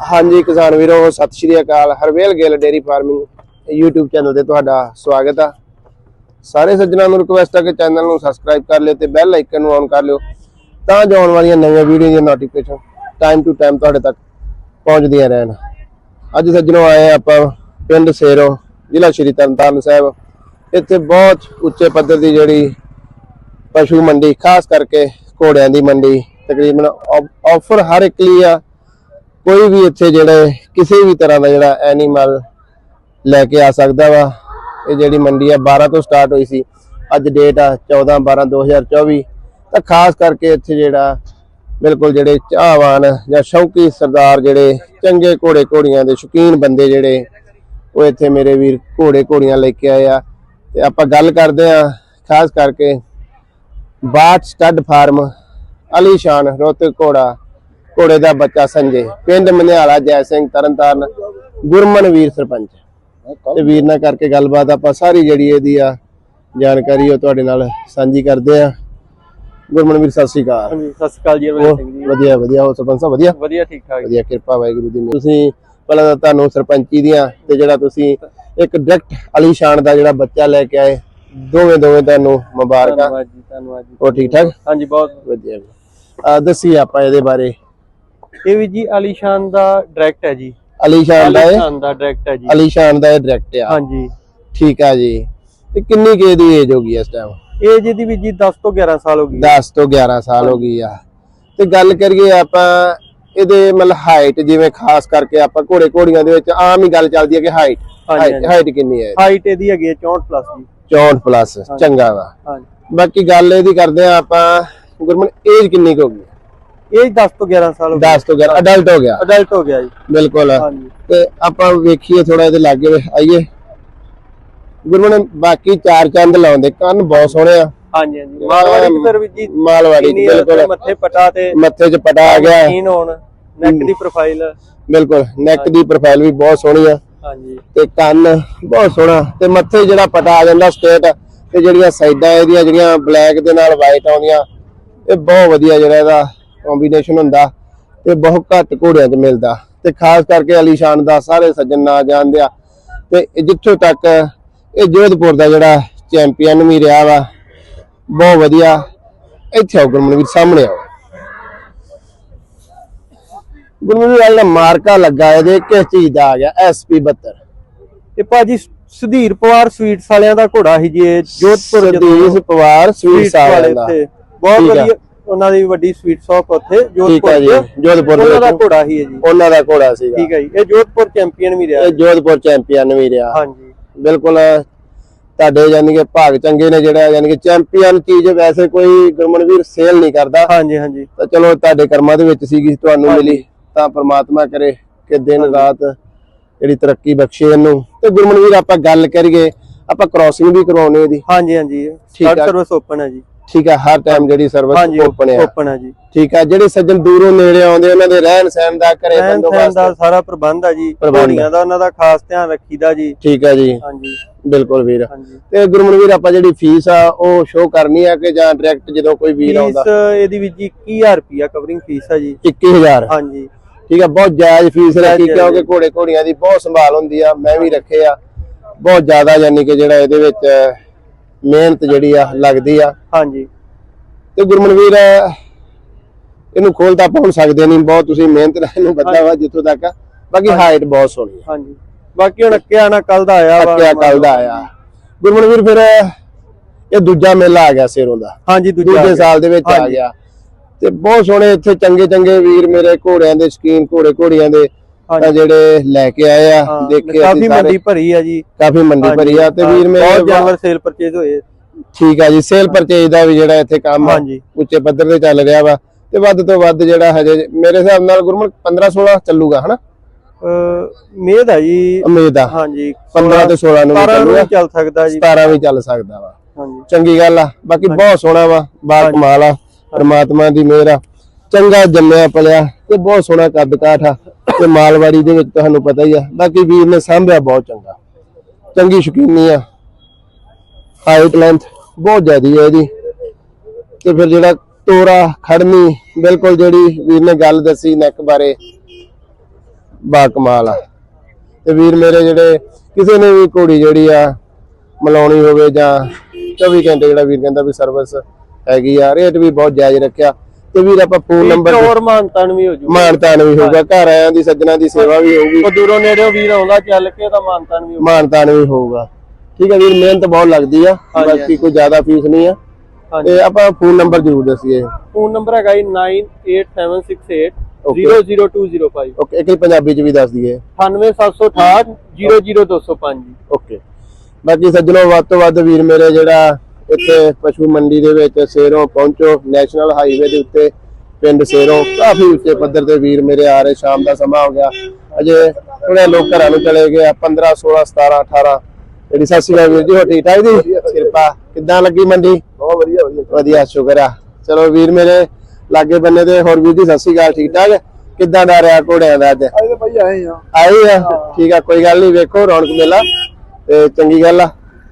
ਹਾਂਜੀ ਕਿਸਾਨ ਵੀਰੋ, ਸਤਿ ਸ਼੍ਰੀ ਅਕਾਲ। ਹਰਵੇਲ ਗੇਲ ਡੇਰੀ ਫਾਰਮਿੰਗ YouTube ਚੈਨਲ ਤੇ ਤੁਹਾਡਾ ਸਵਾਗਤ ਆ। ਸਾਰੇ ਸੱਜਣਾਂ ਨੂੰ ਰਿਕੁਐਸਟ ਆ ਕਿ ਚੈਨਲ ਨੂੰ ਸਬਸਕ੍ਰਾਈਬ ਕਰ ਲਿਓ ਤੇ ਬੈਲ ਆਈਕਨ ਨੂੰ ਔਨ ਕਰ ਲਿਓ ਤਾਂ ਜੋ ਆਉਣ ਵਾਲੀਆਂ ਨਵੀਆਂ ਵੀਡੀਓ ਦੀਆਂ ਨੋਟੀਫਿਕੇਸ਼ਨ ਟਾਈਮ ਟੂ ਟਾਈਮ ਤੁਹਾਡੇ ਤੱਕ ਪਹੁੰਚਦੀਆਂ ਰਹਿਣ। ਅੱਜ ਸੱਜਣੋ ਆਏ ਆ ਆਪਾਂ ਪਿੰਡ ਸੇਰੋ, ਜ਼ਿਲ੍ਹਾ ਸ਼੍ਰੀ ਤਰਨਤਾਰਨ ਸਾਹਿਬ। ਇੱਥੇ ਬਹੁਤ ਉੱਚੇ ਪੱਧਰ ਦੀ ਜਿਹੜੀ ਪਸ਼ੂ ਮੰਡੀ, ਖਾਸ ਕਰਕੇ ਘੋੜਿਆਂ ਦੀ ਮੰਡੀ ਤਕਰੀਬਨ ਆਫਰ ਹਰ ਇੱਕ ਲਈ ਆ। ਕੋਈ ਵੀ ਇੱਥੇ ਜਿਹੜੇ ਕਿਸੇ ਵੀ ਤਰ੍ਹਾਂ ਦਾ ਜਿਹੜਾ ਐਨੀਮਲ ਲੈ ਕੇ ਆ ਸਕਦਾ ਵਾ, ਇਹ ਜਿਹੜੀ ਮੰਡੀ ਆ 12 ਤੋਂ ਸਟਾਰਟ ਹੋਈ ਸੀ, ਅੱਜ ਡੇਟ ਆ 14 12 2024 ਤਾਂ ਖਾਸ ਕਰਕੇ ਇੱਥੇ ਜਿਹੜਾ ਬਿਲਕੁਲ ਜਿਹੜੇ ਚਾਹਵਾਨ ਜਾਂ ਸ਼ੌਕੀ ਸਰਦਾਰ ਜਿਹੜੇ ਚੰਗੇ ਘੋੜੇ ਘੋੜੀਆਂ ਦੇ ਸ਼ੌਕੀਨ ਬੰਦੇ ਜਿਹੜੇ, ਉਹ ਇੱਥੇ ਮੇਰੇ ਵੀਰ ਘੋੜੇ ਘੋੜੀਆਂ ਲੈ ਕੇ ਆਏ ਆ। ਤੇ ਆਪਾਂ ਗੱਲ ਕਰਦੇ ਆ ਖਾਸ ਕਰਕੇ ਬਾਟ ਸਟੱਡ ਫਾਰਮ, ਅਲੀਸ਼ਾਨ ਰੋਹਤਕ ਘੋੜਾ ਘੋੜੇ ਦਾ ਬੱਚਾ ਸੰਜੇ ਪਿੰਡ ਮਨਿਆਲਾ ਜੈ ਸਿੰਘ ਤਰਨਤਾਰਨ ਗੁਰਮਨ ਵੀਰ ਸਰਪੰਚ। ਤੇ ਵੀਰ ਨਾਲ ਕਰਕੇ ਗੱਲਬਾਤ ਆਪਾਂ ਸਾਰੀ ਜਿਹੜੀ ਇਹਦੀ ਆ ਜਾਣਕਾਰੀ ਉਹ ਤੁਹਾਡੇ ਨਾਲ ਸਾਂਝੀ ਕਰਦੇ ਆ। ਗੁਰਮਨ ਵੀਰ ਸਤਿ ਸ਼੍ਰੀ ਅਕਾਲ। ਹਾਂਜੀ ਸਤਿ ਸ਼੍ਰੀ ਅਕਾਲ ਜੀ ਸਿੰਘ ਜੀ। ਵਧੀਆ ਵਧੀਆ ਹੋ ਸਰਪੰਚ ਸਾਹਿਬ ਵਧੀਆ? ਵਧੀਆ ਠੀਕ ਠਾਕ ਵਧੀਆ ਕਿਰਪਾ ਵਾਹਿਗੁਰੂ ਦੀ। ਤੁਸੀਂ ਪਹਿਲਾਂ ਤਾਂ ਤੁਹਾਨੂੰ ਸਰਪੰਚੀ ਦੀਆਂ ਤੇ ਜਿਹੜਾ ਤੁਸੀਂ ਇੱਕ ਡਾਇਰੈਕਟ ਅਲੀਸ਼ਾਨ ਦਾ ਜਿਹੜਾ ਬੱਚਾ ਲੈ ਕੇ ਆਏ ਦੋਵੇਂ ਦੋਵੇਂ ਤੁਹਾਨੂੰ ਮੁਬਾਰਕਾਂ। ਧੰਨਵਾਦ ਜੀ ਧੰਨਵਾਦ ਜੀ। ਉਹ ਠੀਕ ਠਾਕ? ਹਾਂਜੀ ਬਹੁਤ ਵਧੀਆ ਆ ਦੱਸੀ ਆਪਾਂ ਇਹਦੇ ਬਾਰੇ। ਇਹ ਵੀ ਜੀ ਅਲੀਸ਼ਾਨ ਦਾ ਡਾਇਰੈਕਟ ਹੈ ਜੀ। ਅਲੀਸ਼ਾਨ ਦਾ ਅਲੀਸ਼ਾਨ ਦਾ ਡਾਇਰੈਕਟ ਹੈ ਜੀ। ਅਲੀਸ਼ਾਨ ਦਾ ਇਹ ਡਾਇਰੈਕਟ ਆ। ਹਾਂਜੀ। ਠੀਕ ਆ ਜੀ। ਤੇ ਕਿੰਨੀ ਕੇ ਦੀ ਏਜ ਹੋ ਗਈ ਇਸ ਟਾਈਮ ਏਜ ਇਹਦੀ ਵੀ ਜੀ 10 ਤੋਂ 11 ਸਾਲ ਹੋ ਗਈ। 10 ਤੋਂ 11 ਸਾਲ ਹੋ ਗਈ ਆ। ਤੇ ਗੱਲ ਕਰੀਏ ਆਪਾਂ ਇਹਦੇ ਮਤਲਬ ਹਾਈਟ ਜਿਵੇਂ ਖਾਸ ਕਰਕੇ ਆਪਾਂ ਘੋੜੇ ਘੋੜੀਆਂ ਦੇ ਵਿੱਚ ਆਮ ਹੀ ਗੱਲ ਚੱਲਦੀ ਹੈ ਕਿ ਹਾਈਟ। ਹਾਈਟ ਕਿੰਨੀ ਹੈ ਹਾਈਟ ਇਹਦੀ ਹੈਗੀ ਹੈ 64 ਪਲੱਸ ਜੀ। 64 ਪਲੱਸ ਚੰਗਾ ਵਾ। ਹਾਂਜੀ। ਬਾਕੀ ਗੱਲ ਇਹਦੀ ਕਰਦੇ ਆ ਆਪਾਂ ਗੁਰਮਨ ਏਜ ਕਿੰਨੀ ਹੋ ਗਈ? ਏਜ 10 ਤੋਂ 11 ਸਾਲ ਹੋ ਗਈ 10 ਤੋਂ 11 ਅਡਲਟ ਹੋ ਗਿਆ। ਅਡਲਟ ਹੋ ਗਿਆ ਜੀ। ਬਿਲਕੁਲ। ਹਾਂਜੀ। ਤੇ ਆਪਾਂ ਵੇਖੀਏ ਥੋੜਾ ਇਹਦੇ ਲਾਗੇ ਆਈਏ। ਗੁਰਮਨ ਬਾਕੀ ਚਾਰ ਚੰਦ ਲਾਉਂਦੇ ਕੰਨ ਬਹੁਤ ਸੋਹਣੇ ਆ। ਹਾਂਜੀ ਹਾਂਜੀ। ਮਾਰਵਾੜੀ ਚ ਫਿਰ ਵੀ ਜੀ ਮਾਲਵਾੜੀ ਬਿਲਕੁਲ। ਮੱਥੇ ਪਟਾ ਤੇ ਮੱਥੇ 'ਚ ਪਟਾ ਆ ਗਿਆ। ਕੀਨ ਹੋਣ ਨੈਕ ਦੀ ਪ੍ਰੋਫਾਈਲ ਬਿਲਕੁਲ ਨੈਕ ਦੀ ਪ੍ਰੋਫਾਈਲ ਵੀ ਬਹੁਤ ਸੋਹਣੀ ਆ। ਹਾਂਜੀ। ਤੇ ਕੰਨ ਬਹੁਤ ਸੋਹਣਾ। ਤੇ ਮੱਥੇ ਜਿਹੜਾ ਪਟਾ ਆ ਜਾਂਦਾ ਸਟੇਟ ਤੇ ਜਿਹੜੀਆਂ ਸਾਈਡਾਂ ਇਹਦੀਆਂ ਜਿਹੜੀਆਂ ਬਲੈਕ ਦੇ ਨਾਲ ਵਾਈਟ ਆਉਂਦੀਆਂ ਇਹ ਬਹੁਤ ਵਧੀਆ ਜਿਹੜਾ ਇਹਦਾ ਕੰਬੀਨੇਸ਼ਨ ਹੁੰਦਾ ਤੇ ਬਹੁਤ ਘੱਟ ਘੋੜਿਆਂ 'ਚ ਮਿਲਦਾ। ਤੇ ਖਾਸ ਕਰਕੇ ਅਲੀਸ਼ਾਨ ਦਾ ਸਾਰੇ ਸੱਜਣ ਨਾ ਜਾਣਦੇ ਆ। ਤੇ ਜਿੱਥੋਂ ਤੱਕ ਇਹ ਜੋਧਪੁਰ ਦਾ ਜਿਹੜਾ ਚੈਂਪੀਅਨ ਵੀ ਰਿਹਾ ਵਾ ਬਹੁਤ ਵਧੀਆ। ਇੱਥੇ ਆਓ ਗੁਰਮਨਵੀਰ ਸਾਹਮਣੇ ਆਓ। ਗੁਰਮਨਵੀਰ ਵਾਲਾ ਮਾਰਕਾ ਲੱਗਾ ਇਹਦੇ ਕਿਸ ਚੀਜ਼ ਦਾ ਆ ਗਿਆ? ਐਸਪੀ 72 ਇਹ ਭਾਜੀ ਸੁਧੀਰ ਪਵਾਰ ਸਵੀਟਸ ਵਾਲਿਆਂ ਦਾ ਘੋੜਾ ਸੀ ਜੀ ਇਹ ਜੋਧਪੁਰ ਜਦੋਂ ਪਵਾਰ ਸਵੀਟ ਸਵੀਟਸ ਵਾਲੇ ਸਾਲ ਦਾ। ਬਹੁਤ। ਵਧੀਆ ਉਹਨਾਂ ਦੀ ਵੱਡੀ ਸਵੀਟ ਸ਼ਾਪ ਉੱਥੇ ਠੀਕ ਜੋਧਪੁਰ ਆ ਜੀ ਚ। ਜੋਧਪੁਰ ਦੇ ਉਹਨਾਂ ਦਾ ਵਿੱਚ। ਘੋੜਾ ਹੀ ਹੈ ਜੀ। ਉਹਨਾਂ ਦਾ ਘੋੜਾ ਸੀਗਾ। ਠੀਕ ਹੈ ਜੀ ਇਹ ਜੋਧਪੁਰ ਚੈਂਪੀਅਨ ਵੀ ਰਿਹਾ। ਇਹ ਜੋਧਪੁਰ ਚੈਂਪੀਅਨ ਵੀ ਰਿਹਾ। ਹਾਂਜੀ। ਬਿਲਕੁਲ ਤੁਹਾਡੇ ਯਾਨੀ ਕਿ ਭਾਗ ਚੰਗੇ ਨੇ ਜਿਹੜਾ ਯਾਨੀ ਕਿ ਚੈਂਪੀਅਨ ਚੀਜ਼ ਵੈਸੇ ਕੋਈ ਗੁਰਮਨਵੀਰ ਸੇਲ ਨਹੀਂ ਕਰਦਾ। ਹਾਂਜੀ ਹਾਂਜੀ। ਤਾਂ ਚਲੋ ਤੁਹਾਡੇ ਕਰਮਾਂ ਦੇ ਵਿੱਚ ਸੀਗੀ ਤੁਹਾਨੂੰ ਹਾਂਜੀ। ਮਿਲੀ ਤਾਂ ਪ੍ਰਮਾਤਮਾ ਕਰੇ ਕਿ ਦਿਨ ਰਾਤ ਜਿਹੜੀ ਤਰੱਕੀ ਬਖਸ਼ੇ ਇਹਨੂੰ। ਤੇ ਗੁਰਮਨਵੀਰ ਆਪਾਂ ਗੱਲ ਕਰੀਏ ਆਪਾਂ ਕ੍ਰਾਸਿੰਗ ਵੀ ਕਰਵਾਉਣੀ ਇਹਦੀ ਹਾਂਜੀ ਹਾਂਜੀ। ਠੀਕ ਆ। ਸਟਾਰਟ ਸਰਵਿਸ ਓਪਨ ਹੈ ਜੀ। ਠੀਕ ਆ ਹਰ ਟਾਈਮ ਜਿਹੜੀ ਸਰਵਿਸ ਓਪਨ ਆ। ਓਪਨ ਹੈ ਜੀ। ਠੀਕ ਆ ਜਿਹੜੇ ਸੱਜਣ ਦੂਰੋਂ ਨੇੜੇ ਆਉਂਦੇ ਉਹਨਾਂ ਦੇ ਰਹਿਣ ਸਹਿਣ ਦਾ ਘਰੇ ਬੰਦੋਬਸਤ ਦਾ ਸਾਰਾ ਪ੍ਰਬੰਧ ਹੈ ਜੀ। ਪ੍ਰਬੰਧ। ਘੋੜੀਆਂ ਦਾ ਉਹਨਾਂ ਦਾ ਖਾਸ ਧਿਆਨ ਰੱਖੀਦਾ ਜੀ। ਠੀਕ ਆ ਜੀ। ਹਾਂਜੀ। ਬਿਲਕੁਲ ਵੀਰ। ਤੇ ਗੁਰਮਨਵੀਰ ਆਪਾਂ ਜਿਹੜੀ ਫੀਸ ਆ ਉਹ ਸ਼ੋਅ ਕਰਨੀ ਆ ਕਿ ਜਾਂ ਡਾਇਰੈਕਟ ਜਦੋਂ ਕੋਈ ਵੀਰ ਆਉਂਦਾ? ਫੀਸ ਇਹਦੀ ਵੀ ਜੀ 21000 ਰੁਪਿਆ ਕਵਰਿੰਗ ਫੀਸ ਹੈ ਜੀ। 21000 ਹਾਂਜੀ। ਠੀਕ ਆ ਬਹੁਤ ਜਾਇਜ਼ ਫੀਸ ਰੱਖੀ ਕਿਉਂਕਿ ਘੋੜੇ ਘੋੜੀਆਂ ਦੀ ਬਹੁਤ ਸੰਭਾਲ ਹੁੰਦੀ ਆ ਮੈਂ ਵੀ ਰੱਖੇ ਆ। ਬਹੁਤ ਜ਼ਿਆਦਾ ਯਾਨੀ ਕਿ ਜਿਹੜਾ ਇਹਦੇ ਵਿੱਚ ਮਿਹਨਤ ਜਿਹੜੀ ਆ ਲੱਗਦੀ ਆ। ਹਾਂਜੀ। ਤੇ ਗੁਰਮਨਵੀਰ ਇਹਨੂੰ ਖੋਲ ਤਾਂ ਪਹੁੰਚ ਸਕਦੇ ਨਹੀਂ ਬਹੁਤ ਤੁਸੀਂ ਮਿਹਨਤ ਨਾਲ ਇਹਨੂੰ ਬੱਦਾ ਵਾ ਜਿੱਥੋਂ ਤੱਕ ਬਾਕੀ ਹਾਈਟ ਬਹੁਤ ਸੋਹਣੀ ਆ। ਹਾਂਜੀ। ਬਾਕੀ ਹੁਣ ਅੱਕਿਆ ਨਾ ਕੱਲ ਦਾ ਆਇਆ ਵਾ। ਅੱਕਿਆ ਕੱਲ ਦਾ ਆਇਆ। ਗੁਰਮਨਵੀਰ ਫਿਰ ਇਹ ਦੂਜਾ ਮੇਲਾ ਆ ਗਿਆ ਸਿਰੋਂ ਦਾ। ਹਾਂਜੀ ਦੂਜਾ। ਸਾਲ ਦੇ ਵਿੱਚ ਆ। ਗਿਆ। ਤੇ ਬਹੁਤ ਸੋਹਣੇ ਇੱਥੇ ਚੰਗੇ ਚੰਗੇ ਵੀਰ ਮੇਰੇ ਘੋੜਿਆਂ ਦੇ ਸ਼ਕੀਨ ਘੋੜੇ ਘੋੜੀਆਂ ਦੇ। ਤਾਂ ਜਿਹੜੇ ਲੈ ਕੇ ਆਏ ਆ ਦੇਖੇ ਕਾਫੀ ਮੰਡੀ ਭਰੀ ਆ ਜੀ। ਕਾਫੀ ਮੰਡੀ ਭਰੀ ਆ ਤੇ ਵੀਰ ਮੇਰੇ ਬਹੁਤ ਜਾਨਵਰ ਸੇਲ ਪਰਚੇਜ ਹੋਏ। ਠੀਕ ਆ ਜੀ ਸੇਲ ਪਰਚੇਜ ਦਾ ਵੀ ਜਿਹੜਾ ਇੱਥੇ ਕੰਮ ਆ। ਉੱਚੇ ਪੱਧਰ ਤੇ ਚੱਲ ਰਿਹਾ ਵਾ ਤੇ ਵੱਧ ਤੋਂ ਵੱਧ ਜਿਹੜਾ ਹਜੇ ਮੇਰੇ ਹਿਸਾਬ ਨਾਲ ਗੁਰਮਨ 15 16 ਚੱਲੂਗਾ ਹਨਾ? ਮੇਦ ਹੈ ਜੀ। ਉਮੀਦ ਆ। ਹਾਂਜੀ 15 ਤੇ 16 ਨੂੰ ਵੀ 17 ਨੂੰ ਚੱਲੂਗਾ। ਚੱਲ ਸਕਦਾ ਜੀ। 17 ਵੀ ਚੱਲ ਸਕਦਾ ਵਾ। ਹਾਂਜੀ। ਚੰਗੀ ਗੱਲ ਆ। ਬਾਕੀ ਬਹੁਤ ਸੋਹਣਾ ਵਾ। ਬਾਲ ਕਮਾਲ ਆ। ਪ੍ਰਮਾਤਮਾ ਦੀ ਮਿਹਰ ਆ। ਚੰਗਾ ਜੰਮਿਆ ਪਲਿਆ ਤੇ ਬਹੁਤ ਸੋਹਣਾ ਕੱਦ ਕਾਠ ਆ। ਤੇ ਮਾਲਵਾੜੀ ਦੇ ਵਿੱਚ ਤੁਹਾਨੂੰ ਪਤਾ ਹੀ ਆ। ਬਾਕੀ ਵੀਰ ਨੇ ਸਾਂਭਿਆ ਬਹੁਤ ਚੰਗਾ। ਚੰਗੀ ਸ਼ਕੀਨੀ ਆ। ਹਾਈਟ ਲੈਂਥ ਬਹੁਤ ਜ਼ਿਆਦੀ ਹੈ ਇਹਦੀ। ਤੇ ਫਿਰ ਜਿਹੜਾ ਤੋਰਾ, ਖੜਨੀ, ਬਿਲਕੁਲ ਜਿਹੜੀ ਵੀਰ ਨੇ ਗੱਲ ਦੱਸੀ ਨੈਕ ਬਾਰੇ, ਬਾ ਕਮਾਲ ਆ। ਤੇ ਵੀਰ ਮੇਰੇ ਜਿਹੜੇ ਕਿਸੇ ਨੇ ਵੀ ਘੋੜੀ ਜਿਹੜੀ ਆ ਮਲਾਉਣੀ ਹੋਵੇ ਜਾਂ 24 ਘੰਟੇ ਜਿਹੜਾ ਵੀਰ ਕਹਿੰਦਾ ਵੀ ਸਰਵਿਸ ਹੈਗੀ ਆ ਰੇਟ ਵੀ ਬਹੁਤ ਜਾਇਜ਼ ਰੱਖਿਆ। ਤੇ ਵੀਰ ਆਪਾਂ ਫੋਨ ਨੰਬਰ ਹੋਰ ਮਾਨਤਾਨ ਵੀ ਹੋ ਜੂ ਮਾਨਤਾਨ ਵੀ ਹੋਊਗਾ ਘਰ ਆਇਆਂ ਦੀ ਸੱਜਣਾ ਦੀ ਸੇਵਾ ਵੀ ਹੋਊਗੀ। ਉਹ ਦੂਰੋਂ ਨੇੜਿਓਂ ਵੀਰ ਆਉਂਦਾ ਚੱਲ ਕੇ ਤਾਂ ਮਾਨਤਾਨ ਵੀ। ਮਾਨਤਾਨ ਵੀ ਹੋਊਗਾ। ਠੀਕ ਹੈ ਵੀਰ ਮਿਹਨਤ ਬਹੁਤ ਲੱਗਦੀ ਆ ਬਾਕੀ ਕੋਈ ਜ਼ਿਆਦਾ ਫੀਸ ਨਹੀਂ ਆ। ਤੇ ਆਪਾਂ ਫੋਨ ਨੰਬਰ ਜ਼ਰੂਰ ਦੱਸੀਏ। ਫੋਨ ਨੰਬਰ ਹੈਗਾ ਜੀ 9876800205 ਓਕੇ ਇੱਕ ਹੀ ਪੰਜਾਬੀ ਚ ਵੀ ਦੱਸ ਦਈਏ। 98768 00205 ਜੀ ਓਕੇ ਬਾਕੀ ਸੱਜਣੋ ਵੱਧ ਤੋਂ ਵੱਧ ਵੀਰ ਮੇਰੇ ਜਿਹੜਾ ਇੱਥੇ ਪਸ਼ੂ ਮੰਡੀ ਦੇ ਵਿੱਚ ਸੇਰੋਂ ਪਹੁੰਚੋ ਨੈਸ਼ਨਲ ਹਾਈਵੇ ਦੇ ਉੱਤੇ ਪਿੰਡ ਸੇਰੋਂ ਕਾਫੀ ਉੱਚੇ ਪੱਧਰ ਤੇ ਵੀਰ ਮੇਰੇ ਆ ਰਹੇ ਸ਼ਾਮ ਦਾ ਸਮਾਂ ਹੋ ਗਿਆ। ਅਜੇ ਥੋੜੇ ਲੋਕ ਘਰਾਂ ਨੂੰ ਚਲੇ ਗਏ ਆ 15 16 17 18 ਜਿਹੜੀ ਸਤਿ ਸ਼੍ਰੀ ਅਕਾਲ ਵੀਰ ਜੀ ਹੋ ਠੀਕ ਠਾਕ ਜੀ? ਕਿਰਪਾ। ਕਿੱਦਾਂ ਲੱਗੀ ਮੰਡੀ? ਬਹੁਤ ਵਧੀਆ ਵਧੀਆ। ਵਧੀਆ ਸ਼ੁਕਰ ਆ। ਚਲੋ ਵੀਰ ਮੇਰੇ ਲਾਗੇ ਬੰਨੇ ਤੇ ਹੋਰ ਵੀਰ ਜੀ ਸਤਿ ਸ਼੍ਰੀ ਅਕਾਲ ਠੀਕ ਠਾਕ? ਕਿੱਦਾਂ ਦਾ ਰਿਹਾ ਘੋੜਿਆਂ ਦਾ ਅੱਜ? ਆਏ ਭਾਈ ਆਏ ਆ। ਆਈ ਆ? ਠੀਕ ਆ ਕੋਈ ਗੱਲ ਨਹੀਂ ਵੇਖੋ ਰੌਣਕ ਮੇਲਾ। ਤੇ ਚੰਗੀ ਗੱਲ ਆ।